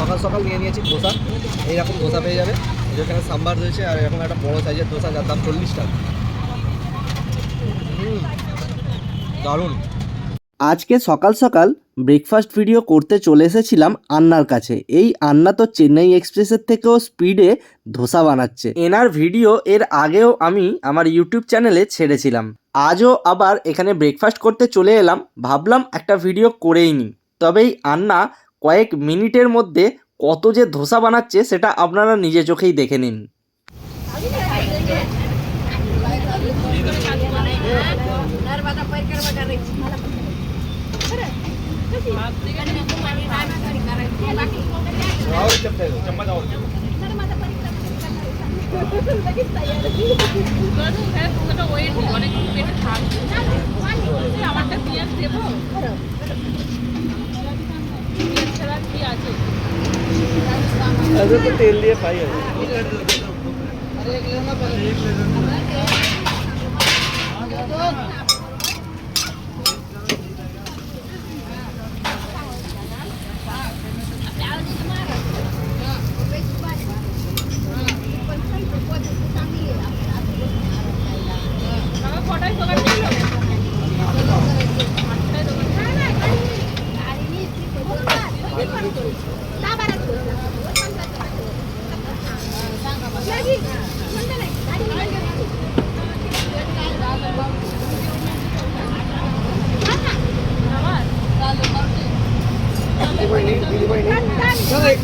সকাল সকাল নিয়ে নিয়েছি ধোসা। এইরকম ধোসা পেয়ে যাবে। যেখানে সাম্বার রয়েছে আর এরকম একটা বড় সাইজের ধোসা যার দাম চল্লিশ টাকা। দারুণ। আজকে সকাল সকাল ব্রেকফাস্ট ভিডিও করতে চলে এসেছিলাম আন্নার কাছে। এই আন্না তো চেন্নাই এক্সপ্রেসের থেকেও স্পিডে ধোসা বানাচ্ছে। এনার ভিডিও এর আগেও আমি আমার ইউটিউব চ্যানেলে ছেড়েছিলাম। আজও আবার এখানে ব্রেকফাস্ট করতে চলে এলাম। ভাবলাম একটা ভিডিও করেই নিই তবে এই আন্না কয়েক মিনিটের মধ্যে কত যে ধোসা বানাচ্ছে সেটা আপনারা নিজে চোখেই দেখে নিন। আমারটা দেবো। তো তেল দিয়ে খাই আমার কটায়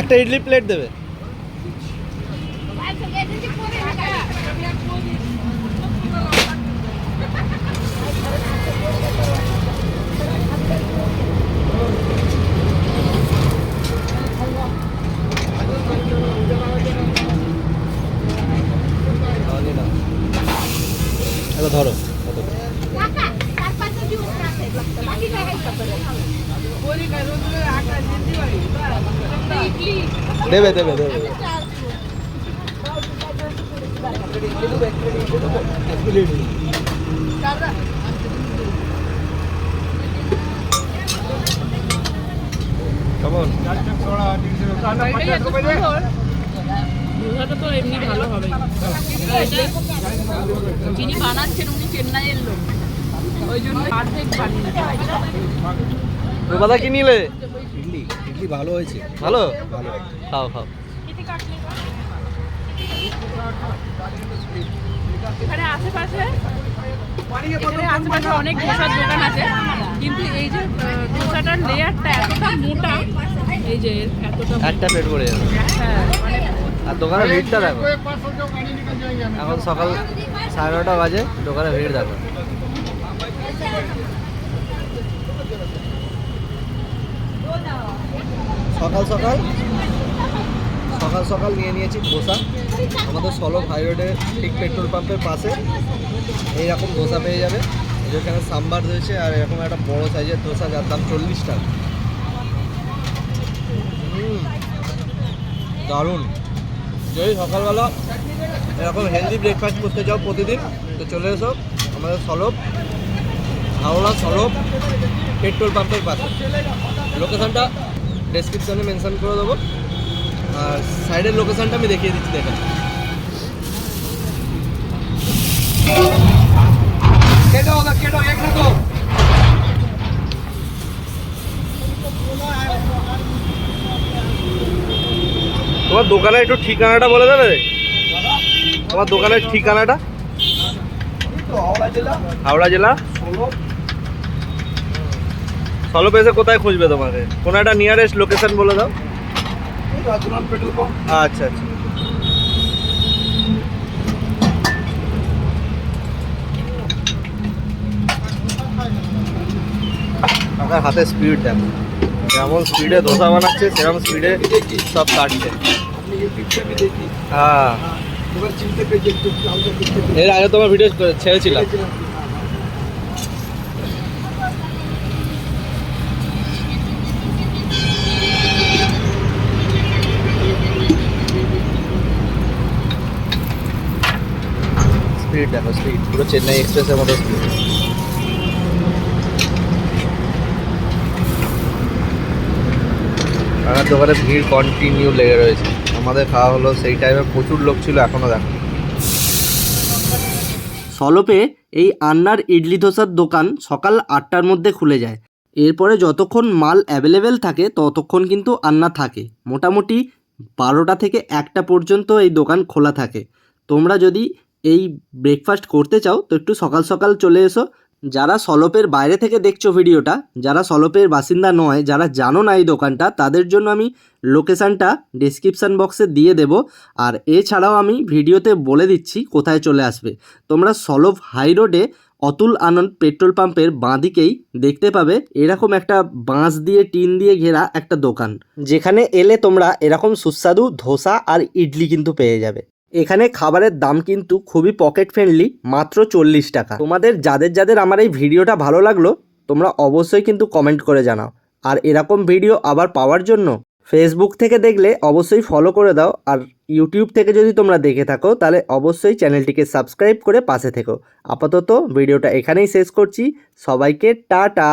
একটা ইডলি প্লেট দেবে। এটা ধরো। ইডলি দেবে দেবে দেবে। কেমন এটাই এত তো এমনি ভালো হবে। যিনি বানাচ্ছেন উনি চেন্নাইয়ের লোক। ওই জন্য পারফেক্ট বানিয়ে কি নিলে? ইডলি ইডলি ভালো হয়েছে। ভালো? ভালো খাও খাও। এখানে আশেপাশে এখানে আশেপাশে অনেক ধোসার দোকান আছে। কিন্তু এই যে ধোসাটার লেয়ারটা এতটা মোটা এই যে এতটা একটা পেট ভরে যাবে। হ্যাঁ মানে আর দোকানের ভিড়টা দেখো। এখন সকাল সাড়ে নটা বাজে দোকানে ভিড় দেখো। সকাল সকাল সকাল সকাল নিয়ে নিয়েছি ধোসা আমাদের সলভ হাইরোডে ঠিক পেট্রোল পাম্পের পাশে। এইরকম ধোসা পেয়ে যাবে। যেখানে সাম্বার রয়েছে আর এরকম একটা বড় সাইজের ধোসা যার দাম চল্লিশ টাকা। দারুণ। যদি সকালবেলা। এরকম হেলদি ব্রেকফাস্ট করতে যাও প্রতিদিন। তো চলে এসো, আমাদের সলব হাওড়া সলব পেট্রোল পাম্পের পাশে। লোকেশানটা ডেসক্রিপশানে মেনশান করে দেবো। আর সাইডের লোকেশানটা আমি দেখিয়ে দিচ্ছি, দেখেন। কেটো কেটো, এক তোমার দোকানের একটু ঠিকানাটা বলে দেবে? তোমার দোকানের ঠিকানাটা? হাওড়া জেলা? সলপ এসে কোথায় খুঁজবে তোমাকে? কোনো একটা নিয়ারেস্ট লোকেশন বলে দাও। আচ্ছা আচ্ছা। আমার হাতে স্পিড দেখো। যেমন স্পিডে ধোসা বানাচ্ছে সেরকম স্পিডে সব কাটছে। হ্যাঁ। এর আগে তোমার ভিডিও ছেড়েছিলাম। স্পিড দেখো স্পিড পুরো চেন্নাই এক্সপ্রেসের মতো স্পিড আমার দোকানে ভিড় কন্টিনিউ লেগে রয়েছে। আমাদের খাওয়া হলো, সেই টাইমে প্রচুর লোক ছিল, এখনও দেখো। সলপে এই আন্নার ইডলি ধোসার দোকান সকাল আটটার মধ্যে খুলে যায়। এরপরে যতক্ষণ মাল অ্যাভেলেবেল থাকে, ততক্ষণ কিন্তু আন্না থাকে। মোটামুটি বারোটা থেকে একটা পর্যন্ত এই দোকান খোলা থাকে। তোমরা যদি এই ব্রেকফাস্ট করতে চাও, তো একটু সকাল সকাল চলে এসো যারা সলপের বাইরে থেকে দেখছ ভিডিওটা, যারা সলপের বাসিন্দা নয়, যারা জানো না এই দোকানটা, তাদের জন্য আমি লোকেশানটা ডিসক্রিপশান বক্সে দিয়ে দেব। আর এছাড়াও আমি ভিডিওতে বলে দিচ্ছি কোথায় চলে আসবে। তোমরা সলভ হাই রোডে অতুল আনন্দ পেট্রোল পাম্পের বাঁদিকেই দেখতে পাবে এরকম একটা বাঁশ দিয়ে, টিন দিয়ে ঘেরা একটা দোকান। যেখানে এলে তোমরা এরকম সুস্বাদু ধোসা আর ইডলি কিন্তু পেয়ে যাবে। এখানে খাবারের দাম কিন্তু খুবই পকেট ফ্রেন্ডলি মাত্র চল্লিশ টাকা। তোমাদের যাদের যাদের আমার এই ভিডিওটা ভালো লাগল, তোমরা অবশ্যই কিন্তু কমেন্ট করে জানাও। আর এরকম ভিডিও আবার পাওয়ার জন্য ফেসবুক থেকে দেখলে অবশ্যই ফলো করে দাও, আর ইউটিউব থেকে যদি তোমরা দেখে থাকো, তাহলে অবশ্যই চ্যানেলটিকে সাবস্ক্রাইব করে পাশে থেকো। আপাতত ভিডিওটা এখানেই শেষ করছি। সবাইকে টাটা!